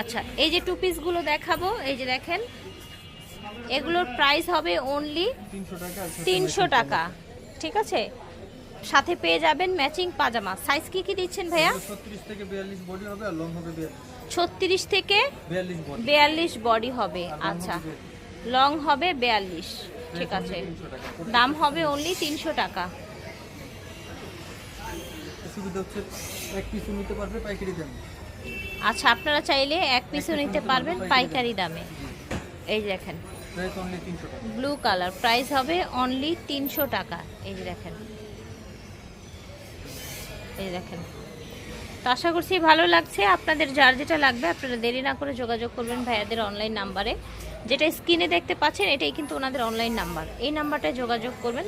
আচ্ছা এই যে টু পিসগুলো দেখাবো এই যে দেখেন এগুলোর প্রাইস হবে অনলি তিনশো টাকা। ঠিক আছে? সাথে পেয়ে যাবেন ম্যাচিং পাজামা। সাইজ কি কি দিচ্ছেন ভাইয়া? ছত্রিশ থেকে বিয়াল্লিশ বডি হবে আচ্ছা। লং হবে বিয়াল্লিশ। ঠিক আছে। দাম হবে অনলি তিনশো টাকা। সুবিধা হচ্ছে এক পিস নিতে পারবে পাইকারি দাম। আচ্ছা আপনারা চাইলে এক পিসও নিতে পারবেন পাইকারি দামে। এই দেখেন। ব্লু কালার প্রাইস হবে অনলি তিনশো টাকা। এই যে দেখেন। এই দেখেন। তো আশা করছি ভালো লাগছে। আপনাদের যার যেটা লাগবে আপনারা দেরি না করে যোগাযোগ করবেন ভাইয়াদের অনলাইন নাম্বারে যেটা স্ক্রিনে দেখতে পাচ্ছেন এটাই কিন্তু ওনাদের অনলাইন নাম্বার এই নাম্বারটায় যোগাযোগ করবেন।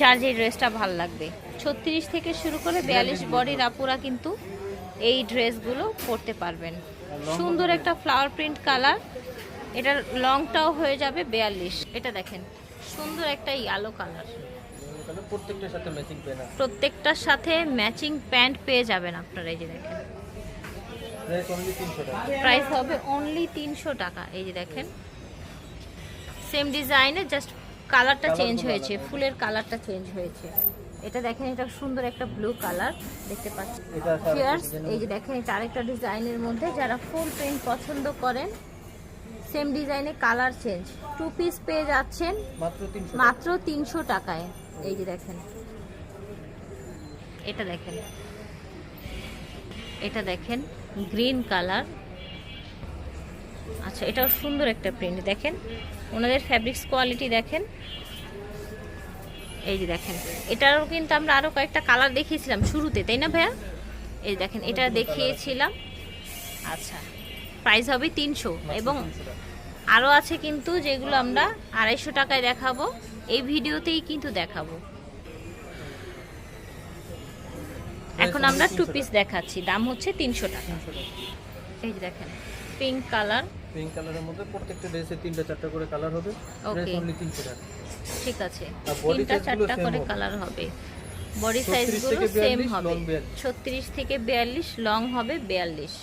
যার যে ড্রেসটা ভালো লাগবে। ছত্রিশ থেকে শুরু করে বিয়াল্লিশ বডির আপুরা কিন্তু এই ড্রেসগুলো পরতে পারবেন। সুন্দর একটা ফ্লাওয়ার প্রিন্ট কালার এটার লংটাও হয়ে যাবে বিয়াল্লিশ। এটা দেখেন সুন্দর একটা ইয়েলো কালার প্রত্যেকটার সাথে ম্যাচিং প্যান্ট পেয়ে যাবেন আপনারা এই যে দেখেন। প্রাইস হবে অনলি তিনশো টাকা এই যে দেখেন। সেম ডিজাইনে জাস্ট কালারটা চেঞ্জ হয়েছে ফুলের কালারটা চেঞ্জ হয়েছে। এটা দেখেন এটা সুন্দর একটা ব্লু কালার দেখতে পাচ্ছেন? এই যে দেখেন এটা আরেকটা ডিজাইনের মধ্যে যারা ফুল প্রিন্ট পছন্দ করেন সেম ডিজাইনে কালার চেঞ্জ টু পিস পেয়ে যাচ্ছেন মাত্র তিনশো টাকায়। এই যে দেখেন এটা দেখেন এটা দেখেন গ্রিন কালার আচ্ছা এটাও সুন্দর একটা প্রিন্ট দেখেন। ওনাদের ফ্যাব্রিক্স কোয়ালিটি দেখেন। এই যে দেখেন এটারও কিন্তু আমরা আরও কয়েকটা কালার দেখিয়েছিলাম শুরুতে তাই না ভাইয়া? এই দেখেন এটা দেখিয়েছিলাম। আচ্ছা প্রাইস হবে তিনশো এবং আরও আছে কিন্তু যেগুলো আমরা আড়াইশো টাকায় দেখাবো। এই ভিডিওতেই কিন্তু দেখাবো। এখন আমরা টু পিস দেখাচ্ছি দাম হচ্ছে তিনশো টাকা। এই দেখেন পিঙ্ক কালার পিঙ্ক কালারের মধ্যে প্রত্যেকটা ড্রেসে তিনটা চারটা করে কালার হবে। Okay. অনলি তিনশো টাকা ঠিক আছে। তিনটা চারটা করে কালার হবে। বডি 36 সাইজগুলো সেম হবে। long 42 ছত্রিশ থেকে বিয়াল্লিশ লং হবে বিয়াল্লিশ।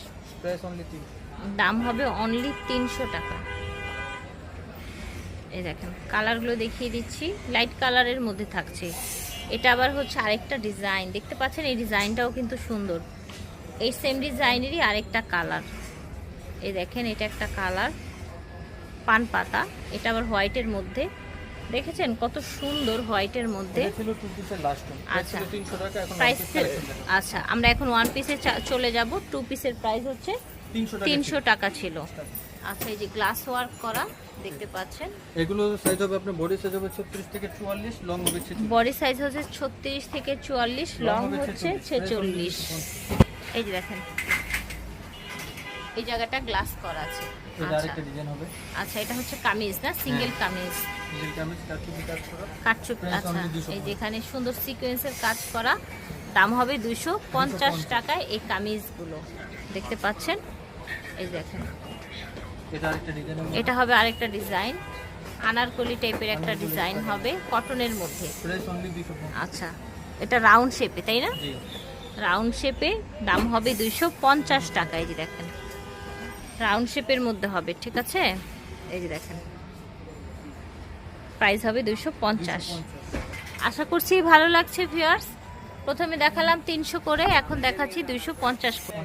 প্রাইস অনলি তিনশো দাম হবে অনলি তিনশো টাকা। এই দেখেন কালারগুলো দেখিয়ে দিচ্ছি। লাইট কালারের মধ্যে থাকছে। এটা আবার হচ্ছে আরেকটা ডিজাইন দেখতে পাচ্ছেন এই ডিজাইনটাও কিন্তু সুন্দর। এই সেম ডিজাইনেরই আরেকটা কালার এই দেখেন এটা একটা কালার পান পাতা। এটা আবার হোয়াইটের মধ্যে। দেখেছেন কত সুন্দর হোয়াইটের মধ্যে? আচ্ছা। প্রাইস আচ্ছা আমরা এখন ওয়ান পিসে চলে যাব। টু পিসের প্রাইস হচ্ছে তিনশো টাকা ছিল। আচ্ছা এই যে গ্লাস ওয়ার্ক করা দেখতে পাচ্ছেন? এগুলো সাইজ হবে আপনার বডি সাইজ হবে ছত্রিশ থেকে চুয়াল্লিশ লং হবে ছেচল্লিশ। বডি সাইজ হচ্ছে ছত্রিশ থেকে চুয়াল্লিশ লং হচ্ছে 46, ছেচল্লিশ। এই যে দেখেন। এই জায়গাটা গ্লাস করা আছে। আচ্ছা। আরেকটা ডিজাইন হবে। আচ্ছা এটা হচ্ছে কামিজ না? সিঙ্গেল কামিজ। ডিজাইন কামিজ কাটচুপ আচ্ছা। only 250 এই যেখানে সুন্দর সিকোয়েন্সের কাজ করা দাম হবে দুশো পঞ্চাশ 250 টাকায় এই কামিজগুলো। দেখতে পাচ্ছেন? এই দেখেন। এটা আরেকটা ডিজাইন হবে। এটা হবে আরেকটা ডিজাইন আনারকলি টাইপের একটা ডিজাইন হবে কটনের মধ্যে। আচ্ছা। এটা রাউন্ড শেপে তাই না? জি। রাউন্ড শেপে দাম হবে দুইশো পঞ্চাশ টাকা এই যে দেখেন। রাউন্ড শেপের মধ্যে হবে ঠিক আছে? এই যে দেখেন। প্রাইস হবে দুইশো পঞ্চাশ। আশা করছি ভালো লাগছে ভিউয়ার্স প্রথমে দেখালাম তিনশো করে এখন দেখাচ্ছি দুইশো পঞ্চাশ করে।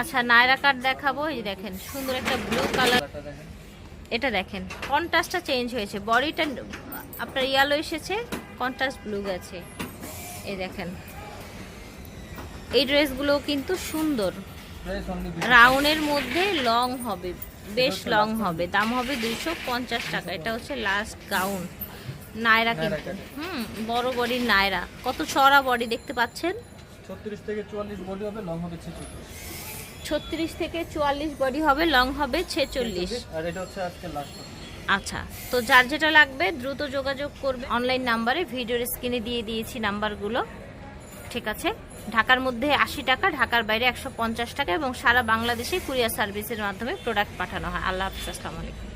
আচ্ছা নায়রা কাট দেখাবো এই দেখেন সুন্দর একটা ব্লু কালার এটা দেখেন। কন্ট্রাস্টটা চেঞ্জ হয়েছে। বডিটা আপনার ইয়ালো এসেছে কন্ট্রাস্ট ব্লু গেছে। এই দেখেন এই ড্রেসগুলো কিন্তু সুন্দর। রাউন্ডের মধ্যে লং হবে বেশ লং হবে দাম হবে দুশো পঞ্চাশ টাকা এটা হচ্ছে লাস্ট গাউন নায়রা কিন্তু। হুম বড় বডির নায়রা কত চড়া বডি দেখতে পাচ্ছেন? ছত্রিশ থেকে চুয়াল্লিশ বডি হবে লং হবে ছেচল্লিশ। ছত্রিশ থেকে চুয়াল্লিশ বডি হবে লং হবে ছেচল্লিশ। আর এটা হচ্ছে আজকে লাস্ট আচ্ছা তো যার যেটা লাগবে দ্রুত যোগাযোগ করবে। অনলাইন নাম্বারে ভিডিওর স্ক্রিনে দিয়ে দিয়েছি নাম্বারগুলো ঠিক আছে? ঢাকার মধ্যে আশি টাকা, ঢাকার বাইরে একশো পঞ্চাশ টাকা এবং সারা বাংলাদেশে কুরিয়ার সার্ভিসের মাধ্যমে প্রোডাক্ট পাঠানো হয়। আল্লাহ হাফিজ, আসসালামু আলাইকুম।